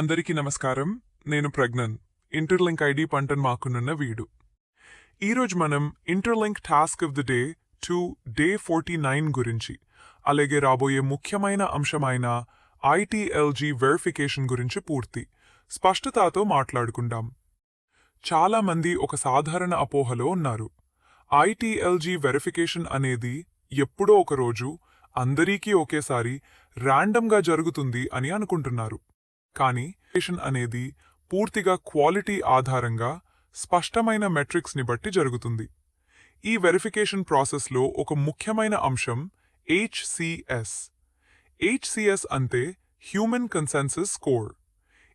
అందరికీ నమస్కారం. నేను ప్రజ్ఞన్. ఇంటర్లింక్ ఐడి పంటను మాకునున్న వీడు. ఈరోజు మనం interlink task of the day today forty nine గురించి అలాగే రాబోయే ముఖ్యమైన అంశమైన ఐటీఎల్జీ వెరిఫికేషన్ గురించి పూర్తి స్పష్టతతో మాట్లాడుకుందాం. చాలా మంది ఒక సాధారణ అపోహలో ఉన్నారు. ఐటీఎల్జీ వెరిఫికేషన్ అనేది ఎప్పుడో ఒకరోజు అందరికీ ఒకేసారి ర్యాండమ్గా జరుగుతుంది అని అనుకుంటున్నారు. కానీ ఎడ్యుకేషన్ అనేది పూర్తిగా క్వాలిటీ ఆధారంగా స్పష్టమైన మెట్రిక్స్ని బట్టి జరుగుతుంది. ఈ వెరిఫికేషన్ ప్రాసెస్లో ఒక ముఖ్యమైన అంశం హెచ్సిఎస్ హెచ్సిఎస్ అంటే హ్యూమన్ కన్సెన్సస్ స్కోర్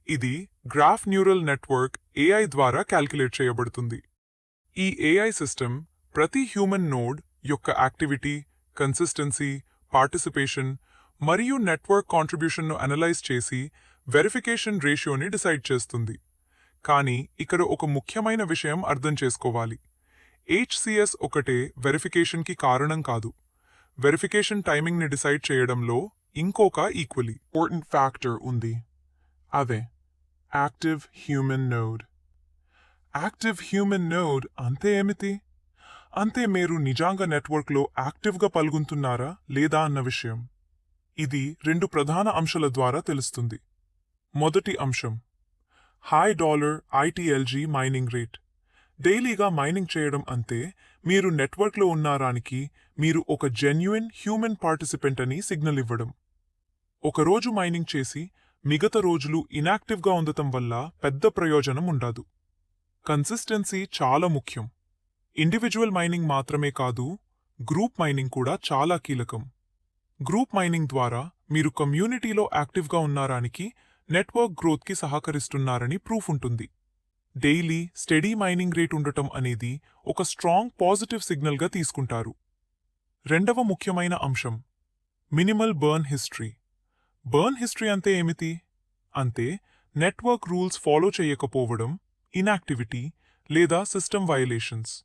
ఇది గ్రాఫ్ న్యూరల్ నెట్వర్క్ ఏఐ ద్వారా క్యాల్కులేట్ చేయబడుతుంది. ఈ ఏఐ సిస్టమ్ ప్రతి హ్యూమన్ నోడ్ యొక్క యాక్టివిటీ కన్సిస్టెన్సీ పార్టిసిపేషన్ మరియు నెట్వర్క్ కాంట్రిబ్యూషన్ను అనలైజ్ చేసి వెరిఫికేషన్ రేషియోని డిసైడ్ చేస్తుంది. కానీ ఇక్కడ ఒక ముఖ్యమైన విషయం అర్థం చేసుకోవాలి. హెచ్సిఎస్ ఒకటే వెరిఫికేషన్కి కారణం కాదు. వెరిఫికేషన్ టైమింగ్ని డిసైడ్ చేయడంలో ఇంకొక ఈక్వలీ ఇంపార్టెంట్ ఫ్యాక్టర్ ఉంది. అదే active human node active human node అంతే ఏమిటి? అంతే మీరు నిజంగా నెట్వర్క్లో యాక్టివ్గా పాల్గొంటున్నారా లేదా అన్న విషయం. ఇది రెండు ప్రధాన అంశాల ద్వారా తెలుస్తుంది. మొదటి అంశం. High dollar ITLG mining rate డైలీగా మైనింగ్ చేయడం అంతే మీరు నెట్వర్క్లో ఉన్నారానికి మీరు ఒక జెన్యున్ హ్యూమన్ పార్టిసిపెంట్ అని సిగ్నల్ ఇవ్వడం. ఒకరోజు మైనింగ్ చేసి మిగతా రోజులు ఇనాక్టివ్గా ఉండటం వల్ల పెద్ద ప్రయోజనం ఉండదు. కన్సిస్టెన్సీ చాలా ముఖ్యం. ఇండివిజువల్ మైనింగ్ మాత్రమే కాదు గ్రూప్ మైనింగ్ కూడా చాలా కీలకం. గ్రూప్ మైనింగ్ ద్వారా మీరు కమ్యూనిటీలో యాక్టివ్గా ఉన్నారానికి నెట్వర్క్ గ్రోత్కి సహకరిస్తున్నారని ప్రూఫ్ ఉంటుంది. డైలీ స్టడీ మైనింగ్ రేట్ ఉండటం అనేది ఒక స్ట్రాంగ్ పాజిటివ్ సిగ్నల్గా తీసుకుంటారు. రెండవ ముఖ్యమైన అంశం minimal burn history. Burn history అంతే ఏమిటి? అంతే నెట్వర్క్ రూల్స్ ఫాలో చేయకపోవడం ఇనాక్టివిటీ లేదా సిస్టమ్ వయలేషన్స్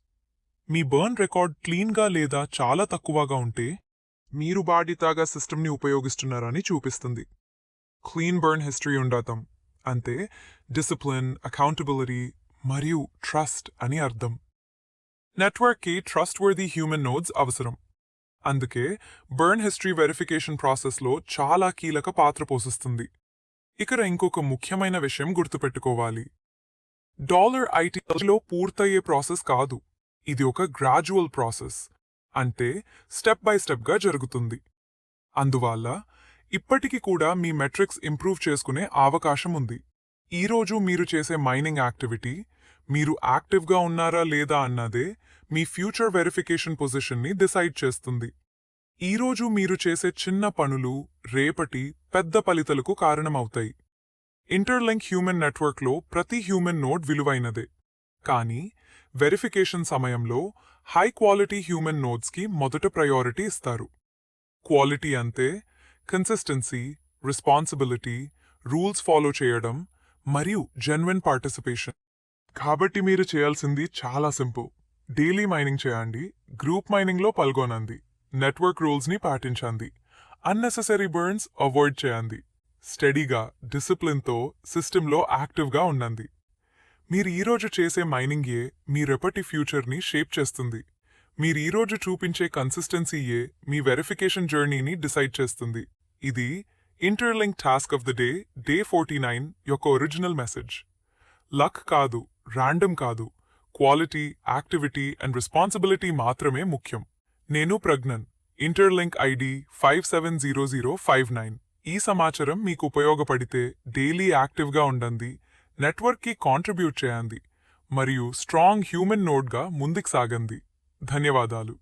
మీ బర్న్ రికార్డ్ క్లీన్గా లేదా చాలా తక్కువగా ఉంటే మీరు బాధ్యతగా సిస్టమ్ని ఉపయోగిస్తున్నారని చూపిస్తుంది. క్లీన్ బర్న్ హిస్టరీ ఉండటం అంటే డిసిప్లిన్ అకౌంటబిలిటీ మరియు ట్రస్ట్ అని అర్థం. నెట్వర్క్కి ట్రస్ట్ వర్దీ హ్యూమన్ నోడ్స్ అవసరం. అందుకే బర్న్ హిస్టరీ వెరిఫికేషన్ ప్రాసెస్లో చాలా కీలక పాత్ర పోషిస్తుంది. ఇక్కడ ఇంకొక ముఖ్యమైన విషయం గుర్తుపెట్టుకోవాలి. డాలర్ ఐటీలో పూర్తయ్యే ప్రాసెస్ కాదు. ఇది ఒక గ్రాడ్యువల్ ప్రాసెస్. అంటే స్టెప్ బై స్టెప్గా జరుగుతుంది. అందువల్ల ఇప్పటికి కూడా మీ మెట్రిక్స్ ఇంప్రూవ్ చేసుకునే అవకాశం ఉంది. ఈరోజు మీరు చేసే మైనింగ్ యాక్టివిటీ మీరు యాక్టివ్గా ఉన్నారా లేదా అన్నదే మీ ఫ్యూచర్ వెరిఫికేషన్ పొజిషన్ని డిసైడ్ చేస్తుంది. ఈరోజు మీరు చేసే చిన్న పనులు రేపటి పెద్ద ఫలితలకు కారణమవుతాయి. ఇంటర్లింక్ హ్యూమన్ నెట్వర్క్లో ప్రతి హ్యూమన్ నోడ్ విలువైనదే. కానీ వెరిఫికేషన్ సమయంలో హై క్వాలిటీ హ్యూమన్ నోడ్స్కి మొదట ప్రయారిటీ ఇస్తారు. క్వాలిటీ అంతే కన్సిస్టెన్సీ రెస్పాన్సిబిలిటీ రూల్స్ ఫాలో చేయడం మరియు జెన్యున్ పార్టిసిపేషన్ కాబట్టి మీరు చేయాల్సింది చాలా సింపుల్ డైలీ మైనింగ్ చేయండి గ్రూప్ మైనింగ్లో పాల్గొనండి నెట్వర్క్ రూల్స్ని పాటించండి అన్నెసెసరీ బర్న్స్ అవాయిడ్ చేయండి స్టడీగా డిసిప్లిన్తో సిస్టంలో యాక్టివ్గా ఉండండి. మీరు ఈరోజు చేసే మైనింగే మీ రెపటి ఫ్యూచర్ని షేప్ చేస్తుంది. మీరు ఈరోజు చూపించే కన్సిస్టెన్సీయే మీ వెరిఫికేషన్ జర్నీని డిసైడ్ చేస్తుంది. ఇది Interlink task of the day day forty nine యొక్క ఒరిజినల్ మెసేజ్. లక్ కాదు ర్యాండమ్ కాదు. క్వాలిటీ యాక్టివిటీ అండ్ రెస్పాన్సిబిలిటీ మాత్రమే ముఖ్యం. నేను Pragyan Interlink ID five seven zero zero five nine. ఈ సమాచారం మీకు ఉపయోగపడితే డైలీ యాక్టివ్గా ఉండండి నెట్వర్క్కి కాంట్రిబ్యూట్ చేయండి మరియు స్ట్రాంగ్ హ్యూమన్ నోడ్గా ముందుకు సాగండి. ధన్యవాదాలు.